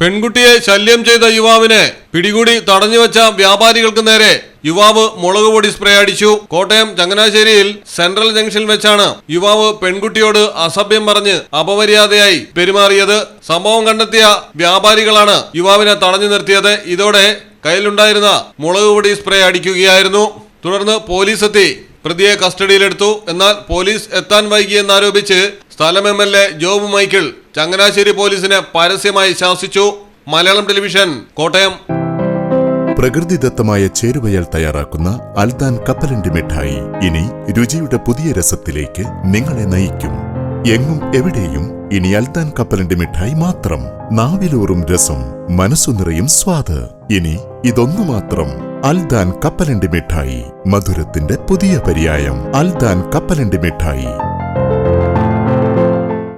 പെൺകുട്ടിയെ ശല്യം ചെയ്ത യുവാവിനെ പിടികൂടി തടഞ്ഞുവച്ച വ്യാപാരികൾക്ക് നേരെ യുവാവ് മുളക് പൊടി സ്പ്രേ അടിച്ചു. കോട്ടയം ചങ്ങനാശ്ശേരിയിൽ സെൻട്രൽ ജംഗ്ഷനിൽ വെച്ചാണ് യുവാവ് പെൺകുട്ടിയോട് അസഭ്യം പറഞ്ഞ് അപമര്യാദയായി പെരുമാറിയത്. സംഭവം കണ്ടെത്തിയ വ്യാപാരികളാണ് യുവാവിനെ തടഞ്ഞു നിർത്തിയത്. ഇതോടെ കയ്യിലുണ്ടായിരുന്ന മുളക് പൊടി സ്പ്രേ അടിക്കുകയായിരുന്നു. തുടർന്ന് പോലീസെത്തി പ്രതിയെ കസ്റ്റഡിയിലെടുത്തു. എന്നാൽ പോലീസ് എത്താൻ വൈകിയെന്നാരോപിച്ച് സ്ഥലം M L A Job Michael Changanassery പോലീസിനെ പരസ്യമായി ശാസിച്ചു. മലയാളം ടെലിവിഷൻ കോട്ടയം. പ്രകൃതിദത്തമായ ചേരുവയാൽ തയ്യാറാക്കുന്ന അൽദാൻ കപ്പലണ്ടി മിഠായി ഇനി രുചിയുടെ പുതിയ രസത്തിലേക്ക് നിങ്ങളെ നയിക്കും. എങ്ങും എവിടെയും ഇനി അൽദാൻ കപ്പലണ്ടി മിഠായി മാത്രം. നാവിലൂറും രസം മനസ്സു നിറയും സ്വാദ്. ഇനി ഇതൊന്നു മാത്രം അൽദാൻ കപ്പലണ്ടി മിഠായി മധുരത്തിന്റെ പുതിയ പര്യായം. അൽദാൻ കപ്പലണ്ടി മിഠായി.